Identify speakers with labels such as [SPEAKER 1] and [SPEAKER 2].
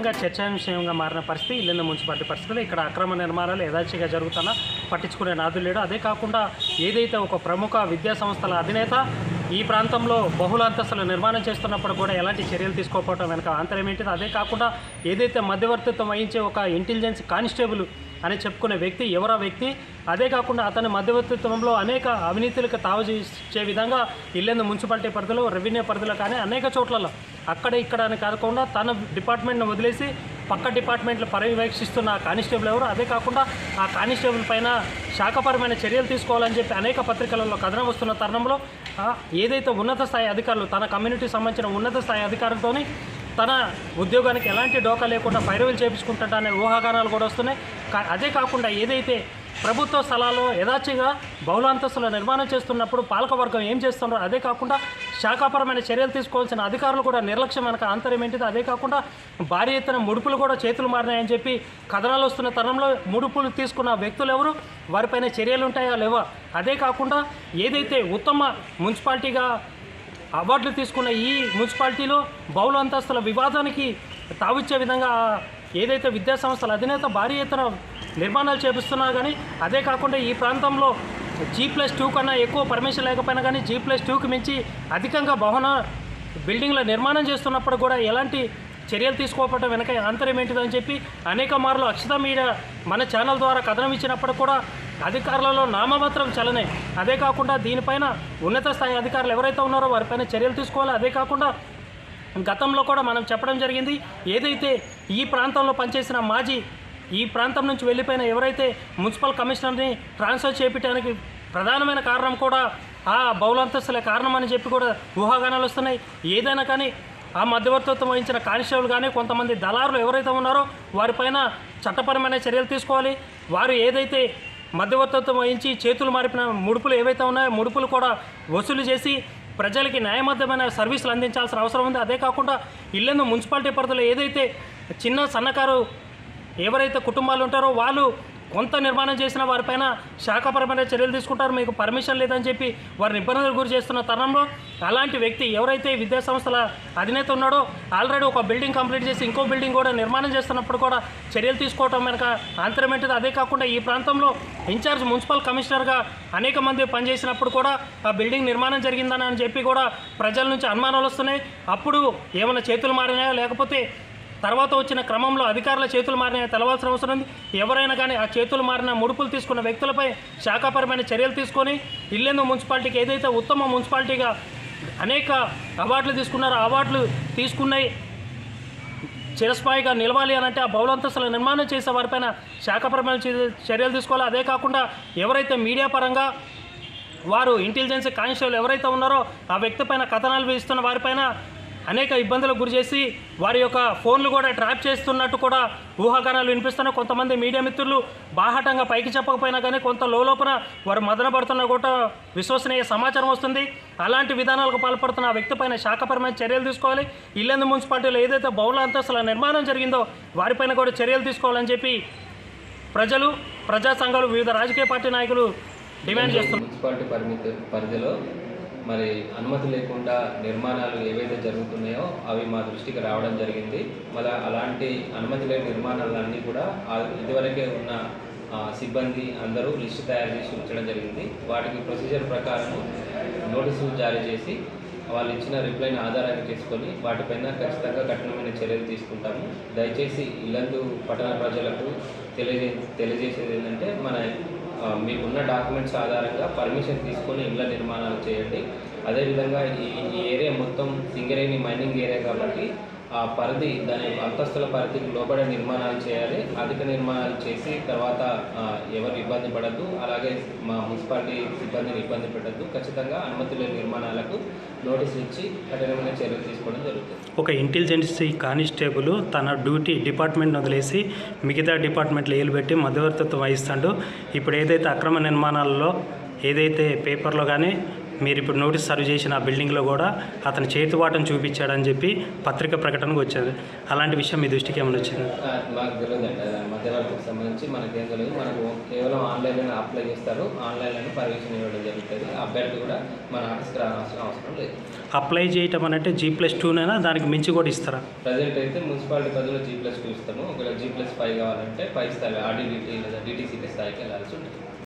[SPEAKER 1] విపరీతంగా చర్చాంశంగా మారిన పరిస్థితి ఇల్లు మున్సిపాలిటీ పరిస్థితులు ఇక్కడ అక్రమ నిర్మాణాలు యథాచిగా జరుగుతున్నా పట్టించుకునే నాదులు లేడు. అదే కాకుండా ఏదైతే ఒక ప్రముఖ విద్యా సంస్థల అధినేత ఈ ప్రాంతంలో బహుళ అంతస్తులు నిర్మాణం చేస్తున్నప్పుడు కూడా ఎలాంటి చర్యలు తీసుకోకపోవడం వెనక ఆంతర్యం ఏంటిది? అదే కాకుండా ఏదైతే మధ్యవర్తిత్వం వహించే ఒక ఇంటెలిజెన్స్ కానిస్టేబుల్ అని చెప్పుకునే వ్యక్తి ఎవరా వ్యక్తి. అదే కాకుండా అతని మధ్యవర్తిత్వంలో అనేక అవినీతులకు తావు చేసే విధంగా ఇల్లెందు మున్సిపాలిటీ పరిధిలో రెవెన్యూ పరిధిలో కానీ అనేక చోట్లలో అక్కడ ఇక్కడ అని కాకుండా తన డిపార్ట్మెంట్ను వదిలేసి పక్క డిపార్ట్మెంట్లు పర్యవేక్షిస్తున్న కానిస్టేబుల్ ఎవరు? అదే కాకుండా ఆ కానిస్టేబుల్ పైన శాఖపరమైన చర్యలు తీసుకోవాలని చెప్పి అనేక పత్రికలలో కథనం వస్తున్న తరుణంలో ఏదైతే ఉన్నత స్థాయి అధికారులు తన కమ్యూనిటీకి సంబంధించిన ఉన్నత స్థాయి అధికారులతోని తన ఉద్యోగానికి ఎలాంటి డోకా లేకుండా పైరవీలు చేయించుకుంటాడనే ఊహాగానాలు కూడా వస్తున్నాయి. అదే కాకుండా ఏదైతే ప్రభుత్వ స్థలాల్లో యథాచిగా బహుళాంతస్తుల నిర్మాణం చేస్తున్నప్పుడు పాలకవర్గం ఏం చేస్తున్నారో అదే కాకుండా శాఖాపరమైన చర్యలు తీసుకోవాల్సిన అధికారులు కూడా నిర్లక్ష్యం వెనక ఆంతర్యం ఏంటిది? అదే కాకుండా భారీ ఎత్తున ముడుపులు కూడా చేతులు మారినాయని చెప్పి కథనాలు వస్తున్న తరంలో ముడుపులు తీసుకున్న వ్యక్తులు ఎవరు? వారిపైన చర్యలు ఉంటాయా లేవా? అదే కాకుండా ఏదైతే ఉత్తమ మున్సిపాలిటీగా అవార్డులు తీసుకున్న ఈ మున్సిపాలిటీలో బహుళ అంతస్తుల వివాదానికి తావిచ్చే విధంగా ఏదైతే విద్యాసంస్థల అధినేత భారీ ఎత్తున నిర్మాణాలు చేపిస్తున్నా కానీ అదే కాకుండా ఈ ప్రాంతంలో జీ ప్లస్ టూ కన్నా ఎక్కువ పర్మిషన్ లేకపోయినా కానీ జీ ప్లస్ టూకి మించి అధికంగా భవన బిల్డింగ్ల నిర్మాణం చేస్తున్నప్పుడు కూడా ఎలాంటి చర్యలు తీసుకోకపోవడం వెనక ఆంతర్యం ఏంటిదని చెప్పి అనేక మార్లు అక్షత మీడియా మన ఛానల్ ద్వారా కథనం ఇచ్చినప్పుడు కూడా అధికారులలో నామమాత్రం చలనే. అదే కాకుండా దీనిపైన ఉన్నత స్థాయి అధికారులు ఎవరైతే ఉన్నారో వారిపైన చర్యలు తీసుకోవాలి. అదే కాకుండా గతంలో కూడా మనం చెప్పడం జరిగింది. ఏదైతే ఈ ప్రాంతంలో పనిచేసిన మాజీ ఈ ప్రాంతం నుంచి వెళ్ళిపోయిన ఎవరైతే మున్సిపల్ కమిషనర్ని ట్రాన్స్ఫర్ చేపించడానికి ప్రధానమైన కారణం కూడా ఆ బహుళంతస్తులే కారణం అని చెప్పి కూడా ఊహాగానాలు వస్తున్నాయి. ఏదైనా కానీ ఆ మధ్యవర్తిత్వం వహించిన కానిస్టేబుల్ కానీ కొంతమంది దళారులు ఎవరైతే ఉన్నారో వారిపైన చట్టపరమైన చర్యలు తీసుకోవాలి. వారు ఏదైతే మధ్యవర్తిత్వం వహించి చేతులు మారిపిన ముడుపులు ఏవైతే ఉన్నాయో ముడుపులు కూడా వసూలు చేసి ప్రజలకి న్యాయబద్ధమైన సర్వీసులు అందించాల్సిన అవసరం ఉంది. అదే కాకుండా ఇల్లెందు మున్సిపాలిటీ పరిధిలో ఏదైతే చిన్న సన్నకారు ఎవరైతే కుటుంబాలు ఉంటారో వాళ్ళు కొంత నిర్మాణం చేసిన వారిపైన శాఖపరమైన చర్యలు తీసుకుంటారు. మీకు పర్మిషన్ లేదని చెప్పి వారిని ఇబ్బందులకు గురి చేస్తున్న తరుణంలో అలాంటి వ్యక్తి ఎవరైతే విద్యా సంస్థల అధినేత ఉన్నాడో ఆల్రెడీ ఒక బిల్డింగ్ కంప్లీట్ చేసి ఇంకో బిల్డింగ్ కూడా నిర్మాణం చేస్తున్నప్పుడు కూడా చర్యలు తీసుకోవటం వెనక ఆంతరం అదే కాకుండా ఈ ప్రాంతంలో ఇన్ఛార్జ్ మున్సిపల్ కమిషనర్గా అనేక మంది పనిచేసినప్పుడు కూడా ఆ బిల్డింగ్ నిర్మాణం జరిగిందని అని చెప్పి కూడా ప్రజల నుంచి అనుమానాలు వస్తున్నాయి. అప్పుడు ఏమైనా చేతులు మారినాయా? లేకపోతే తర్వాత వచ్చిన క్రమంలో అధికారుల చేతులు మారిన తెలవాల్సిన అవసరం ఉంది. ఎవరైనా కానీ ఆ చేతులు మారిన ముడుపులు తీసుకున్న వ్యక్తులపై శాఖాపరమైన చర్యలు తీసుకొని ఇల్లెందు మున్సిపాలిటీకి ఏదైతే ఉత్తమ మున్సిపాలిటీగా అనేక అవార్డులు తీసుకున్నారో అవార్డులు తీసుకున్నాయి. చిరస్థాయిగా నిలవాలి అని అంటే ఆ బహుళంతస్తుల నిర్మాణం చేసే వారిపైన శాఖపరమైన చర్యలు తీసుకోవాలి. అదే కాకుండా ఎవరైతే మీడియా పరంగా వారు ఇంటెలిజెన్స్ కానిస్టేబుల్ ఎవరైతే ఉన్నారో ఆ వ్యక్తి పైన కథనాలు వేస్తున్న వారిపైన అనేక ఇబ్బందులకు గురి చేసి వారి యొక్క ఫోన్లు కూడా ట్రాప్ చేస్తున్నట్టు కూడా ఊహాగానాలు వినిపిస్తున్న కొంతమంది మీడియా మిత్రులు బాహాటంగా పైకి చెప్పకపోయినా కానీ కొంత లోపల వారు మదనపడుతున్న కూడా విశ్వసనీయ సమాచారం వస్తుంది. అలాంటి విధానాలకు పాల్పడుతున్న ఆ వ్యక్తి పైన శాఖపరమైన చర్యలు తీసుకోవాలి. ఇల్లెందు మున్సిపాలిటీలో ఏదైతే బహుళ అంతస్తుల నిర్మాణం జరిగిందో వారిపైన కూడా చర్యలు తీసుకోవాలని చెప్పి ప్రజలు ప్రజా సంఘాలు వివిధ రాజకీయ పార్టీ నాయకులు డిమాండ్ చేస్తున్నారు.
[SPEAKER 2] మున్సిపాలిటీ పరిమితి పరిధిలో మరి అనుమతి లేకుండా నిర్మాణాలు ఏవైతే జరుగుతున్నాయో అవి మా దృష్టికి రావడం జరిగింది. మళ్ళీ అలాంటి అనుమతి లేని నిర్మాణాలన్నీ కూడా ఇదివరకే ఉన్న సిబ్బంది అందరూ లిస్టు తయారు చేసి ఉంచడం జరిగింది. వాటికి ప్రొసీజర్ ప్రకారం నోటీసులు జారీ చేసి వాళ్ళు ఇచ్చిన రిప్లైని ఆధారంగా చేసుకొని వాటిపైన ఖచ్చితంగా కఠినమైన చర్యలు తీసుకుంటాము. దయచేసి ఇల్లందు పట్టణ ప్రజలకు తెలియజే తెలియజేసేది ఏంటంటే మన మీకున్న డాక్యుమెంట్స్ ఆధారంగా పర్మిషన్ తీసుకొని ఇళ్ళ నిర్మాణాలు చేయండి. అదేవిధంగా ఈ ఈ ఏరియా మొత్తం సింగరేణి మైనింగ్ ఏరియా కాబట్టి ఆ పరిధి దాని అంతస్తుల పరిధికి లోబడే నిర్మాణాలు చేయాలి. అధిక నిర్మాణాలు చేసి తర్వాత ఎవరు ఇబ్బంది పడద్దు. అలాగే మా మున్సిపాలిటీ సిబ్బందిని ఇబ్బంది పెట్టద్దు. ఖచ్చితంగా అనుమతి లేని నిర్మాణాలకు నోటీసులు ఇచ్చి కఠినమైన చర్యలు తీసుకోవడం జరుగుతుంది.
[SPEAKER 1] ఒక ఇంటెలిజెన్సీ కానిస్టేబుల్ తన డ్యూటీ డిపార్ట్మెంట్ వదిలేసి మిగతా డిపార్ట్మెంట్లు ఏలు మధ్యవర్తిత్వం వహిస్తాడు. ఇప్పుడు ఏదైతే అక్రమ నిర్మాణాలలో ఏదైతే పేపర్లో కానీ మీరు ఇప్పుడు నోటీస్ సర్వ్ చేసిన ఆ బిల్డింగ్లో కూడా అతని చేతివాటం చూపించాడని చెప్పి పత్రిక ప్రకటనకు వచ్చారు. అలాంటి విషయం మీ దృష్టికి ఏమైనా వచ్చింది?
[SPEAKER 2] మాకు తెలియదండి. మధ్యవర్తికి సంబంధించి మనకేం తెలియదు. మనకు కేవలం ఆన్లైన్లో అప్లై చేస్తారు. ఆన్లైన్లో పర్మిషన్ ఇవ్వడం జరుగుతుంది. అభ్యర్థి కూడా మన ఆఫీస్కి రావాల్సిన అవసరం లేదు.
[SPEAKER 1] అప్లై చేయటం అంటే జీ ప్లస్ టూనైనా దానికి మించి కూడా ఇస్తారా?
[SPEAKER 2] ప్రజెంట్ అయితే మున్సిపాలిటీ పరిధిలో జీ ప్లస్ టూ ఇస్తాము. ఒకవేళ జీ ప్లస్ ఫైవ్ కావాలంటే పై స్థాయి ఆర్డీడీటీ లేదా డిటీసీ స్థాయికి వెళ్ళాల్సి ఉంటుంది.